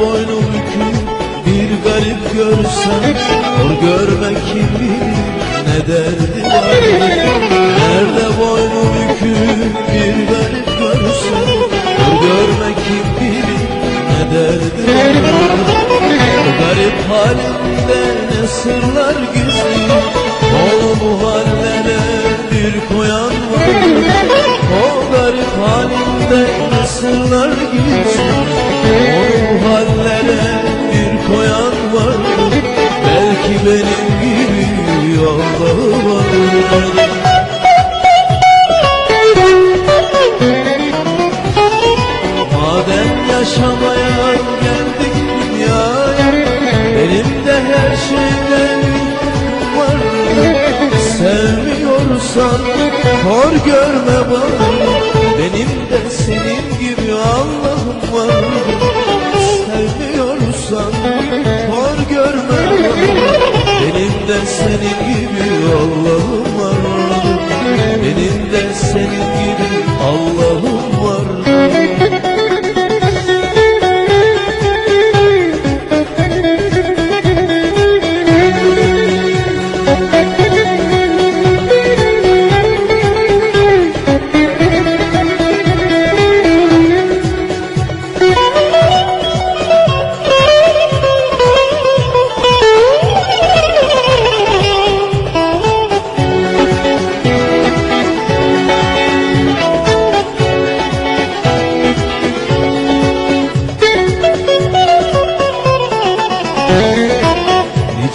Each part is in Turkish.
boynum bükük bir garip görsem Hor görmek kim bilir ne derdi? Var Nerede boynu bükük bir garip görsem Hor görmek kim bilir ne derdi? Var O garip halinde ne sırlar gizli Onu bu hallere hor görme bana Benim de senin gibi Allah'ım var. Sevmiyorsan hor görme bana Benim de senin gibi Allah'ım var. Benim de senin gibi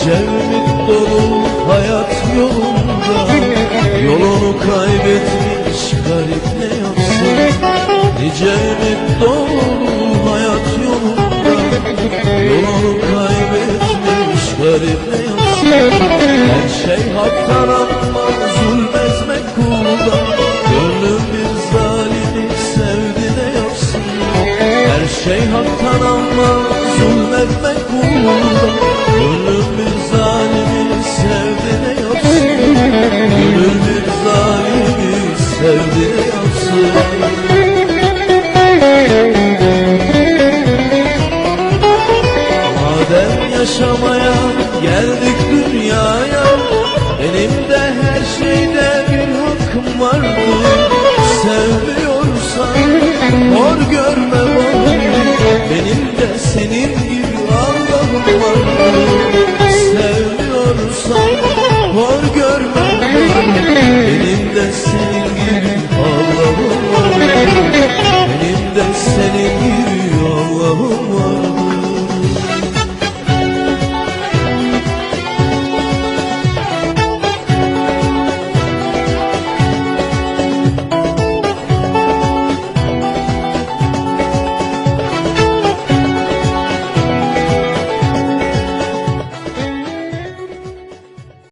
Ümit dolu hayat yolunda. Yolunu kaybetmiş garip ne yapsın? Nice dolu hayat yolunda. Yolunu kaybetmiş garip ne yapsın? Her şey haktan ama zulmetmek kuldan Gönlüm bir zalimi sevdi ne yapsın. Her şey haktan ama zulmetmek kuldan Hor görme bana Benim de senin gibi Allah'ım var. Sevmiyorsan Hor görme bana Benim de senin